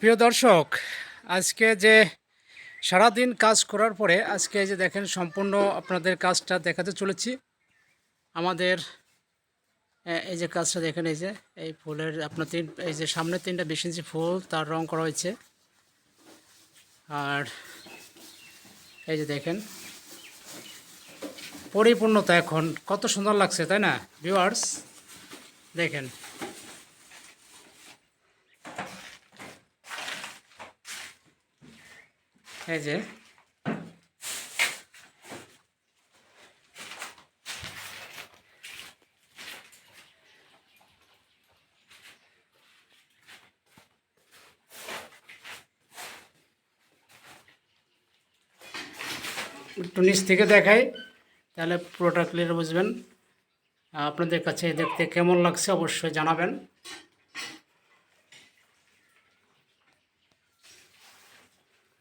প্রিয় দর্শক, আজকে যে সারাদিন কাজ করার পরে আজকে যে দেখেন সম্পূর্ণ আপনাদের কাজটা দেখাতে চলেছি। আমাদের এই যে কাজটা দেখেন, এই যে, এই ফুলের আপনার তিন, এই যে সামনে তিনটা বিশ ইঞ্চি ফুল তার রং করা হয়েছে। আর এই যে দেখেন, পরিপূর্ণতা এখন কত সুন্দর লাগছে, তাই না? ভিউয়ার্স দেখেন। এই যে। একটু নিচ থেকে দেখাই, তাহলে পুরোটা ক্লিয়ার বুঝবেন। আপনাদের কাছে দেখতে কেমন লাগছে অবশ্যই জানাবেন।